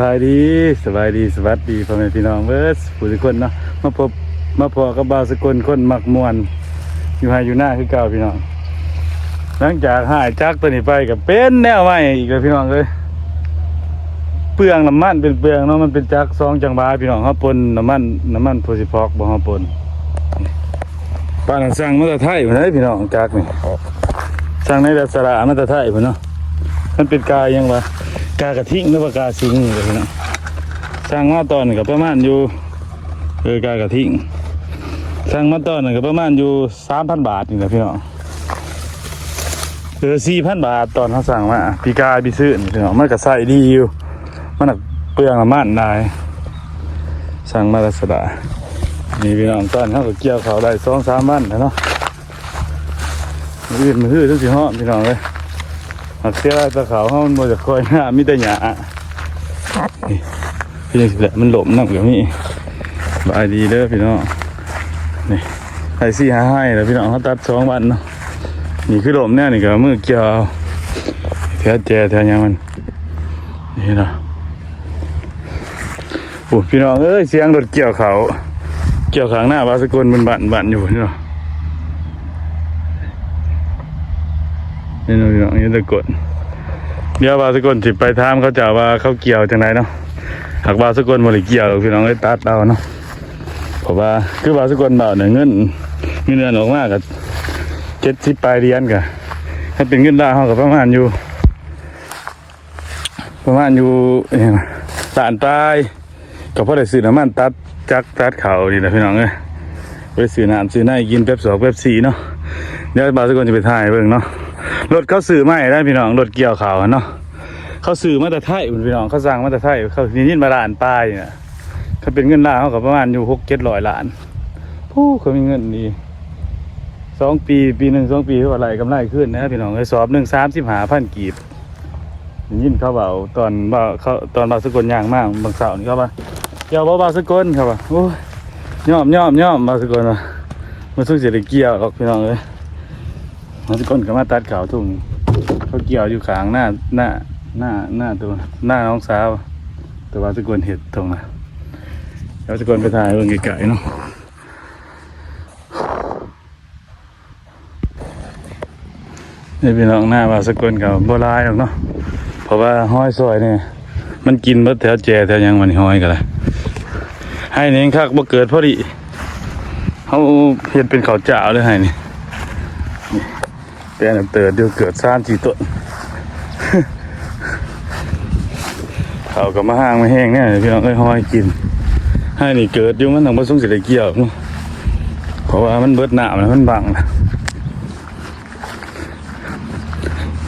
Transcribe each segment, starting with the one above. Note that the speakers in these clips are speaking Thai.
บายดีสบายดีสวัสดีพ่อแม่พี่น้องเบิร์สผู้ทุกคนเนาะมาพบมาพอกับบาวสกลคนมักมวนอยู่ไฮอยู่หน้าคือเก่าพี่น้องหลังจากหายจักตัวนี้ไปกับเป็นแนวใหม่อีกแล้วพี่น้องเลยเปลืองน้ำมันเป็นเปลืองเนาะมันเป็นจักซองจังบาพี่น้องเขาปนน้ำมันน้ำมันโพสิพอกบ่เขาปนป้าน่ะสั่งมาต่ไทยมาได้พี่น้องจักนี่สั่งในดัสระมาต่ไทยพุ่นเนาะมันเป็นกายยังวะ กากระทิงหรือว่ากาสิงเลยน้องสร้างมาตอนกับประมาณอยู่เออกากระทิงสร้างมาตอนกับประมาณอยู่สามพันบาทนี่แหละพี่น้องเออสี่พันบาทตอนเขาสั่งมาปีกายปีซื้อนี่พี่น้องมันก็ใส่ดีอยู่มันหนักเปลืองน้ำมันได้สั่งมาลักษณะนี่พี่น้องตอนเขาก็เกี่ยวเขาได้สองสามวันแล้วเนาะมือมือหื้อทั้งสี่ห้อพี่น้องเลย หักเสียตะเขาเขามันบ่จะคอยหน้ามีแต่หยาพี่นี่สิแหละมันหลบน้ำกับนี่บายดีเด้อพี่น้องนี่ไอ้สี่ห้าให้แล้วพี่น้องเขาตัดสองวันเนาะนี่คือหลบแน่นี่ก็มือเกี่ยวเอาแถวแจแถวยังมันนี่นะโอ้พี่น้องเอ้ยเสียงรถเกี่ยวเขาเกี่ยวขางหน้าบาสกุลมันบันบันอยู่นี่เนาะ นี่ น้องพี่น้องนี่ตะกดเดี๋ยวบาสกุลสิไปถามเขาจะว่าเขาเกี่ยวจังไรเนาะหากบาสกุลบ่ได้เกี่ยวพี่น้องได้ตัดเอาเนาะเพราะว่าคือบาสกุลเบาเนี่ยเงินเงินเดือนอกมากับเจ็ดสิบปลายเดือนกะถ้าเป็นเงินดาวเขากับประมาณอยู่ ประมาณอยู่เอ่อล้านปลายก็พอได้ซื้อน้ำมันตัดจักตัดเขาดีนะพี่น้องเอ้ยไปซื้อน้ำซื้อน้ำกินแป๊บสองแป๊บสี่เนาะเดี๋ยวบาสกุลจะไปถ่ายเบิ่งเนาะ รถเขาสื่อไม่ได้พี่น้องรถเกี่ยวเขาวเนาะเขาสื่อมาแต่ไทยพี่น้องเขาสั่งมาแต่ไทยเขานินมาล้านปลายเนี่ยเขาเป็นเงินล้านเขากับประมาณอยู่หกเจ็ดร้อยล้านผู้เขามีเงินดีสองปีปีหนึ่งสองปีเท่าไรกำไรขึ้นนะพี่น้องไอ้สอบหนึ่งสามสิบหาพันกีบยินเขาเบาตอนเบาเขาตอนบาสกุลย่างมากบางสาร์นี่เขาว่าเกี่ยวบ่บาสกุลเขาว่าโอ้ยย่อมย่อมย่อมบาสกุลว่ามันสุกเสียดเกี่ยวหรอกพี่น้องเลย มันจะก้นก็มาตัดขาวทุ่งเขาเกี่ยวอยู่ขางหน้าหน้าหน้าหน้าตัวหน้าน้องสาวแต่ว่าสกุลเห็ดตรงนะเดี๋ยวสกุลไปถ่ายเบิ่งไกลๆเนาะนี่พี่น้องหน้าว่าสกุลกับโบราณหรอกเนาะเพราะว่าห้อยซอยเนี่ยมันกินเบิดแถวแจแถวยังมันห้อยกันเลยให้นี่คักบ่เกิดพอดีเขาเห็ดเป็นขาวเจ้าเลยให้นี่ แต่เติร์ดเดี๋ยวเกิดซ่านจีต้นเขาก็มาห้างมาแห้งเนี่ยพี่น้องเอ้ยห้อยกิน ให้นี่เกิดอยู่มันต้องมาส่งสิได้เกี่ยวเนาะเพราะว่ามันเบิดหนามแล้วมันบังนะ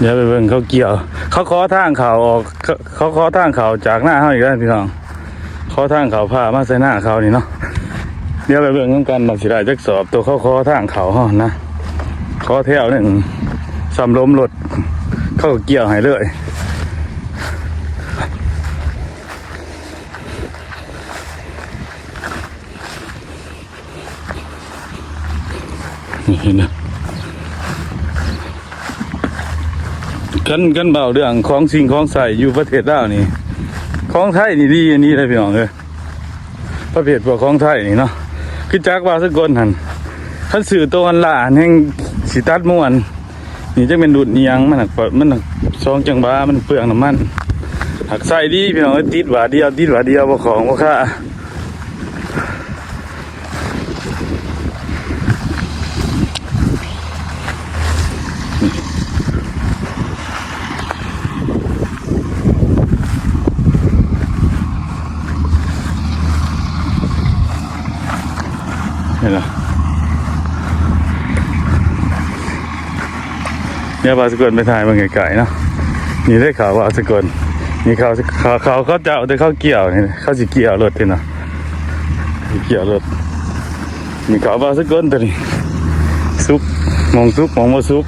เดี๋ยวไปเบิ่งเขาเกี่ยว เขาขอทางเขาออกเขาขาขอทางเขาจากหน้าเขาอีกแล้วพี่น้องขอทางเขาพามาใส่หน้าเขานี่เนาะเดี๋ยวไปเบิ่งนำกันบักสิได้จักสอบตัวเขาขอทางเขาเฮานะขอแถวหนึ่ง สำล้มรถเข้าเกียวให้เลยนี่เห็นนะกันกันเบาเรื่องของสิ่งของใส่อยู่ประเทศลาวนี่ ของไทยนี่ดีอันนี้เลยพี่น้องเลยประเภทพวกของไทยนี่เนาะคือจักว่าสกลหันขันสื่อตัวอันละแห่งสีตัดม่วน นี่จะเป็นดูดเนียงมันหักปิดมันหักซองจังบ้ามันเปลืองน้ำมันหักใส่ดีพี่น้องติดหวาเดียวติดหวาเดียวบ่ของบ่ค่า เนี่ยบาสกุลไปถ่ายมันไกลๆเนาะนี่ได้ข่าวว่าสกุลนี่เขาเขาเขาเขาจะเอาแต่เขาเกี่ยวนี่เขาสิเกี่ยวรถที่เนาะเกี่ยวรถนี่เขาบาสกุลตัวนี้ซุกมองซุกมองว่าซุก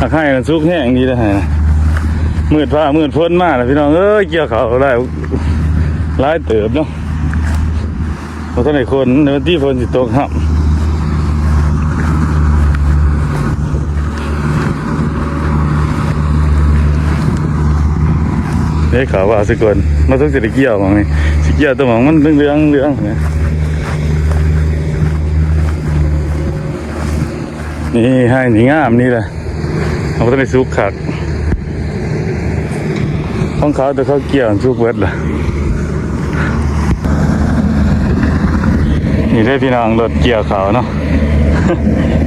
อาให้มันซุกแห้งดีนะฮะมืดฟ้ามืดพ้นมากเลยพี่น้องเอ้ยเกี่ยวเขาได้หลายเติบเนาะเพราะท่านไหนคนในวันที่ฝนสิตกครับ ได้ข่าวว่าสกลมาทุกสิเกี่ยวมองนี่สิเกี่ยวตัวมองมันเรื่องเรื่องเนี่ยนี่ให้นี่งามนี่แหละเขาต้องได้ซุกขักของเขาแต่เขาเกี่ยวซุกเวทล่ะนี่ได้พี่น้องรถเกี่ยวเขาเนาะ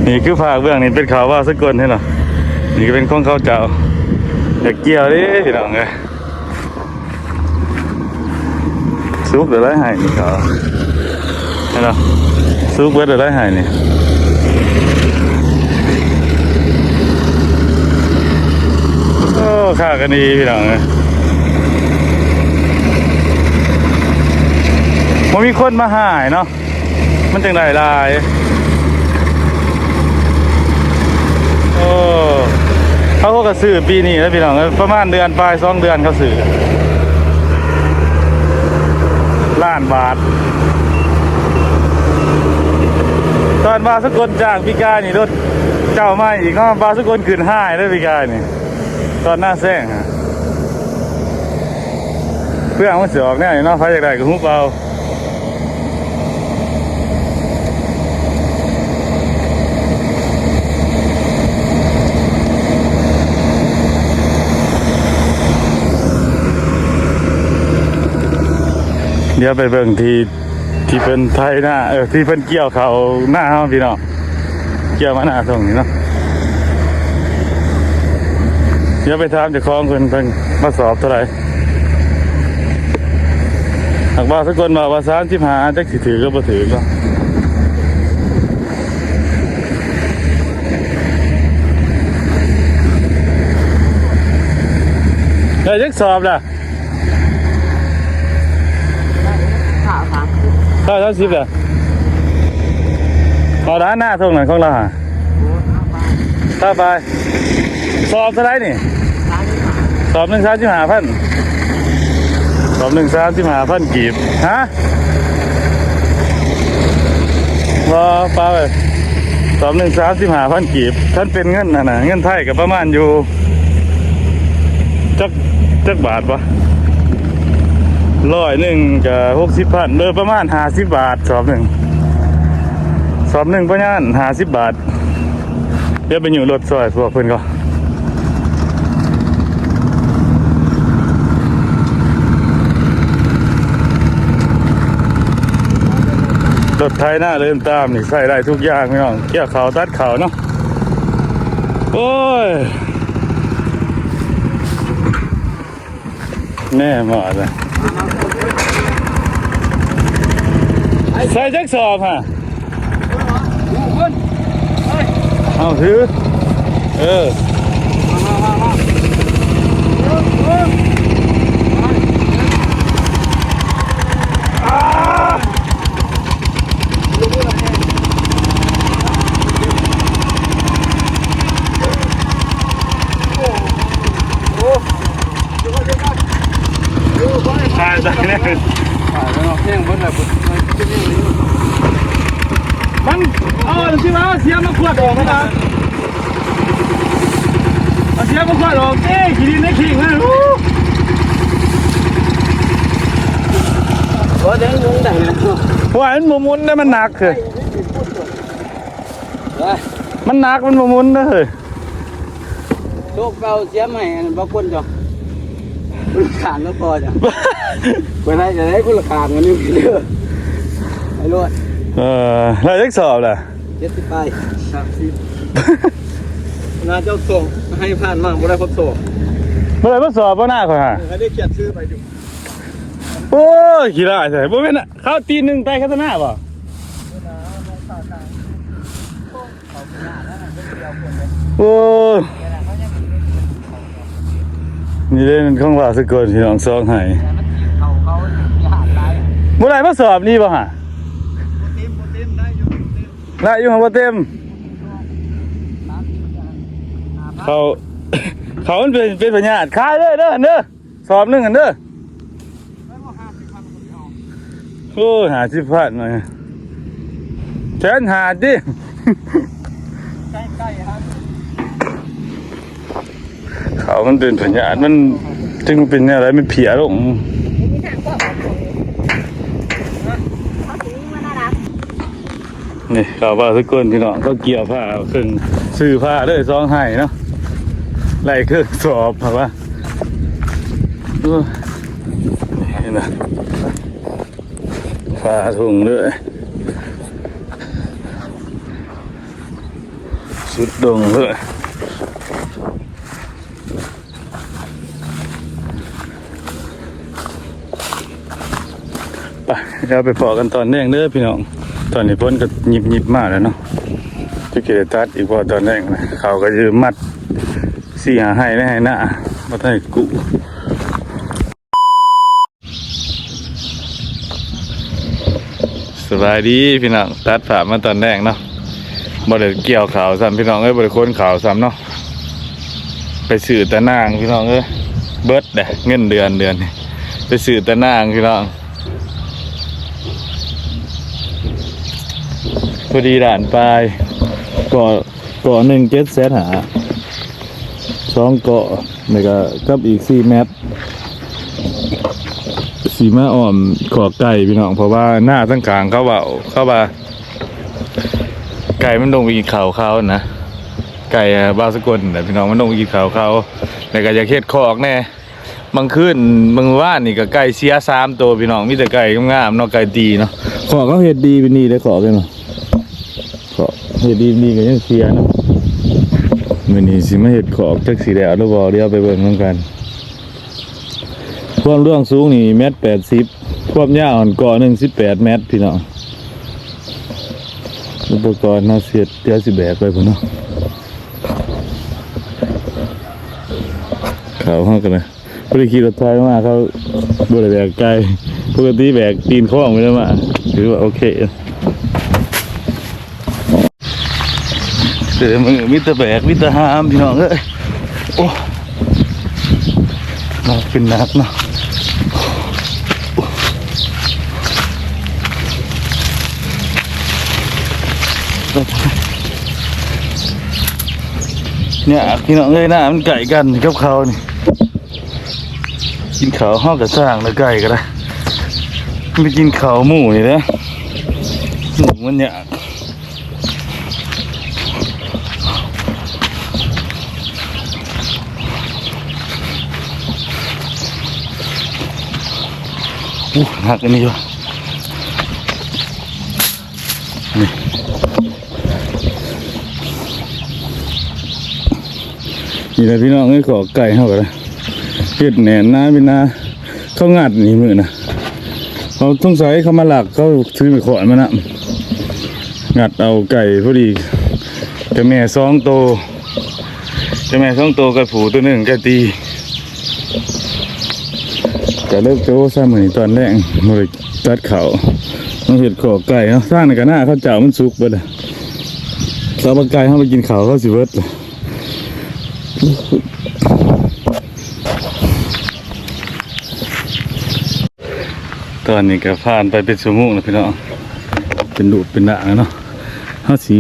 นี่คือภาคเบื้องนี่เป็นขาวว่าสกลให้เหรอนี่ก็เป็นของเขาเจ้าอยากเกี่ยวดิพี่น้องเลย ซุกเดี๋ยวได้หายนี่เขาเห็นเหรอซุกเวทเดี๋ยวได้หายนี่โอ้ข้ากันดีพี่น้องเลยมันมีคนมาหายเนาะมันจังไดลายโอ้เขาก็ซื้อปีนี้แล้วพี่น้องประมาณเดือนปลายสองเดือนเขาซื้อ ล้านบาท ตอนบาสกลจากพิการนี่รถเจ้าไม่อีกเนาะบาสกลขึ้นห้ายได้พิการนี่ ตอนหน้าแซงฮะเพื่อนมันเสือออกแน่นี่เนาะพายจากไหนก็หูเปล่า เดี๋ยวไปเบิ่งที่ที่เป็นไทยหน้าเออที่เป็นเกี่ยวเขาหน้าเฮาพี่น้องเกี่ยวมาหน้าตรงนี้เนาะเดี๋ยวไปถามเจ้าของเพิ่นเพิ่นมาสอบเท่าไหร่หากว่าสักคนบอกว่า35จักสิถือก็บ่ถือก็ได้จักสอบล่ะ ข่าว ข้าวเช้าสิบเหรอเอาด้านหน้าทงหน่อยของเราฮะถ้าไป สอบเท่าไหรนี่ สอบหนึ่งสามสิบห้าพันสอบหนึ่งสามสิบห้าพันกีบ ฮะรอปลาไปสอบหนึ่งสามสิบห้าพันกีบท่านเป็นเงินนะนะเงินไทยกับประมาณอยู่จักจักบาทปะ ร้อยหนึ่งกับหกสิบพันเออประมาณห้าสิบบาทสอบหนึ่งสอบหนึ่งประมาณห้าสิบบาท เดี๋ยวไปอยู่รถซอยพวกเพื่อนก็รถไทยหน้าเดินตามนี่ใส่ได้ทุกอย่างพี่น้องเกี่ยวเขาตัดเขาเนาะโอ้ยแน่หมดเลย ใส่จักสอบฮะเอาถือเออ ตายตายแน่ ข่าวแล้วเที่ยงบนแบบ มันเอาสิมาเสียมาขวดออกนะครับเอาเสียมาขวดออกเอ้ยขีดินในขิงเลยอู้ ก็เด้งงได้แล้ว ว่ามันบ่หมุนได้มันหนักเลยเฮ้ยมันหนักมันบ่หมุนเลยโชคเก่าเสียใหม่อันบางคนจ้ะคุณขานก็พอจ้ะไปไหนจะได้คุณขานกันนี่เด้อไอ้รวดเออแล้วจักสอบล่ะเจ็ดสิบไปสามสิบนาเจ้าส่งให้ผ่านมั่งบ่ได้คนส่งเมื่อไหร่มาสอบบ่หน้าเขาฮะให้ได้เขียนชื่อไปอยู่ โอ้ยขี้ร้ายใส่บ่แม่นน่ะข้าวตีนหนึ่งไปข้างหน้าบ่โอ้ยนี่เล่นของว่าสกลพี่น้องซองให้เขาเขาหาได้เมื่อไหร่มาสอบนี่บ่ฮะเต็มเต็มได้อยู่เต็มละอยู่หัวเต็ม เขาเขามันเป็นเป็นปัญาติขายเด้อเด้อเด้อสอบหนึงอันเด้อ โอ้ยหาสิบพันหน่อยแสนหาดิ ใกล้ๆครับเขามันเป็นปัญญาติมันจึงมันเป็นอะไรมันเพียลงมีทางก็ออกของเขาถึงมาน่ารักนี่ข่าวว่าทุกคนพี่น้องก็เกี่ยวผ้าครึ่งซื้อผ้าเลยซองให้เนาะไล่เครื่องสอบแบบว่าเออนี่นะผ้าถุงเลยสุดดงเลยไปเราไปพอกันตอนแรกเด้อพี่น้อง ตอนนี้พ้นก็หยิบหยิบมากแล้วเนาะจะเกดตัดอีกพอตอนแรกนะเขาก็ยืมมัดสี่หาให้ได้ให้หน้ามาให้กุ สบายดีพี่น้องตัดผ่ามาตอนแรกเนาะบ่ได้เกี่ยวขาวซ้ำพี่น้องเอ้ยบ่ได้ค้นขาวซ้ำเนาะไปสื่อตะนางพี่น้องเอ้ยเบิดเด้เงินเดือนเดือนไปสื่อตะนางพี่น้องพอดีด่านปลายเกาะเกาะหนึ่งเจ็ดแสนหาสองเกาะแล้วก็กับอีกสี่เมตร สีมาอ่อมขอไก่พี่น้อง เพราะว่าหน้าตั้งกลางเขาเบาเข้ามาไก่มันลงไปกินเขาเขานะไก่บาสกุลนะพี่น้องมันลงไปกินเขาเขาแล้วก็อยากเฮ็ดคอกแน่บางคืนบางว่านนี่ก็ไก่เสียสามตัวพี่น้องมีแต่ไก่งามๆเนาะไก่ดีเนาะขอกเขาเฮ็ดดีเป็นนี่เลยขอกเลยเนาะก็เฮ็ดดีดีก็ยังเสียเนาะมื้อนี้สิมาเฮ็ดขอกจักสิได้เอาหรือบ่เดี๋ยวไปเบิ่งนำกัน ความเรื่องสูงนี่เมตร80ความยาวอันก่อหนึ่ง18เมตรพี่น้องอุปกรณ์เนาเสียดเดี๋ยสิแบกไปพุ่นเนาะเขาเฮากันนะบ่ได้ขี่รถไฟมาเขาบ่ได้แบกไกลปกติแบกตีนข้องไปแล้วมาถือว่าโอเคเดี๋ยวมึงมิตรแบกมิตรหามพี่น้องเอ้ยโอ้เราเป็นนักเนาะ เนี่ยพี่น้องเอ้ยหน้ามันไก่กันกับเขานี่กินเขาห้องกระสร้างแล้วไก่ก็ได้ไม่กินเขาหมูนี่นะหมูมันเนี่ยอู้หักอันนี้อยู่ นี่แหละพี่น้องไอ้ยขอไก่เข้ากันเลยเห็ดแหนนนะพี่นาเขางัดนี่มือนะเขาต้องใส่เขามาหลักเขาซื้อไปขอนมานะงัดเอาไก่พอดีกระแม่สองโตกระแม่สองโตกับผูตัวหนึ่งกระตีก็เลิกโจ้ซะเหมือนตอนแรกมันเลยตัดเขาต้องเห็ดขอไก่เนาะสร้างในกันหน้าเขาเจ้ามันสุกเบิดอะเรามาไก่เขาไปกินเขาเขาสิเบิดเลย ตอนนี้ก็ผ่านไปเป็นชั่วโมงแล้วพี่น้องเป็นดูดเป็นด่างแล้วเนาะเขาสี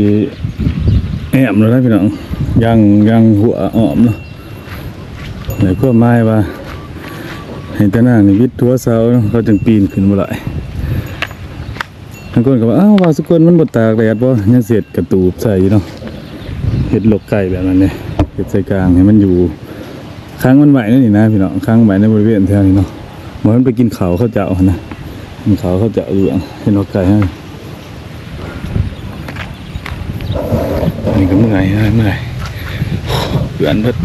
แอมแล้วนะพี่น้องยังยังหัวอ่อมเนาะไหนเพื่อไม้ว่าเห็นแต่หน้านี่วิดทัวเสาเนาะเขาจึงปีนขึ้นมาเลยบางคนก็ว่าอ้าวว่าสุกคนมันบดตากแดดบ่ยังเสียดกระตูบใส่ยี่เนาะเห็ดหลกไก่แบบนั้นเนี่ย เห็ดใส่กลางให้มันอยู่ค้างมันไหวนั่นนี่นะพี่น้องค้างไหวในบริเวณแถวนี้เนาะเหมือนไปกินเขาเขาเจ้านะกินเขาเขาเจ้าเหลืองเห็นหลกไก่ให้อันนี้ก็เมื่อยนะเมื่อยเพื่อนเพิ่น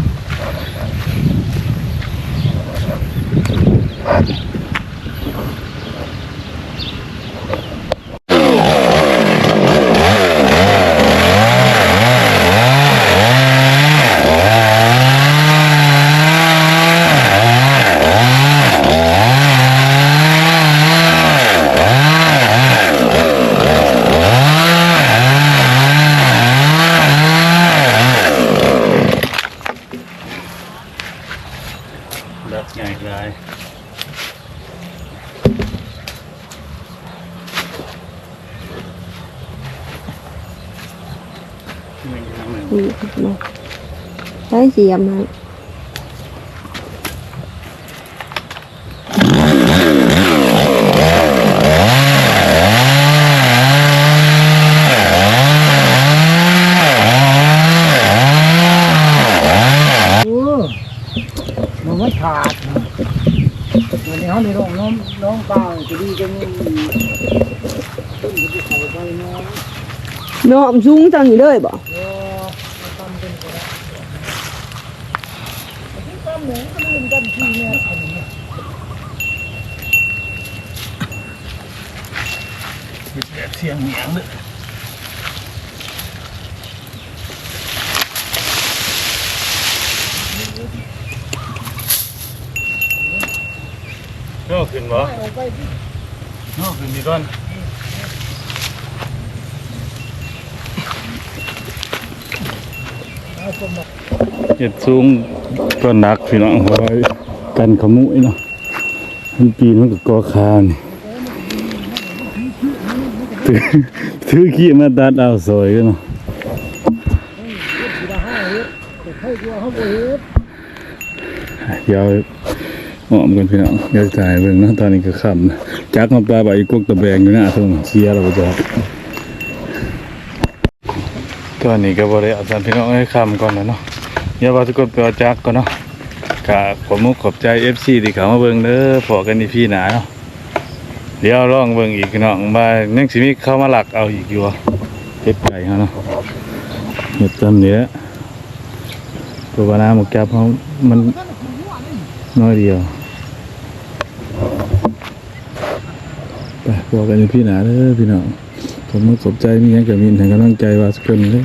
Đấy gì vậy mà มันไม่ขาดมันในห้องในโรงน้องน้องเปล่าจะดีจะมีต้นจะเขาไปน้องน้องจุ้งจังเลยบ่านที่เลยบ่เสียงเหนียงเลยโน่ขึ้นบ่โน่ขึ้นดีก่อนเห็ดสูง ก็หนักพี่น้องเพราะว่ากันขมุยเนาะมันปีนมันก็กอคานี่ถือถือขี้มาตัดเอาสวยกันเนาะเดี๋ยวหอมกันพี่น้องเดี๋ยวถ่ายเบิ่งนาะตอนนี้ก็คำนะจักมาปลาใบกุกตะแบงอยู่หน้าทุ่งเชียร์เราบ่จักตอนนี้ก็บ่ได้เอาตามพี่น้องให้คำก่อนนะเนาะ เดี๋ยวว่าทุกคนไปเอาจักก่อนเนาะกะขอบมุกขอบใจ FC ที่เข้ามาเบิ่งเด้อพอกันอีพี่หนาเนาะเดี๋ยวลองเบิ่งอีกพี่น้องว่ายังสิมีเข้ามาหลักเอาอีกอยู่เฮ็ดไก่เฮาเนาะเฮ็ดจำนี้แหละตัวบานาหมกจับเฮามันน้อยเดียวไปพอกันอยู่พี่หนาเด้อพี่น้องผมขอบใจมีหยังก็มีให้กำลังใจว่าสักคนเด้อ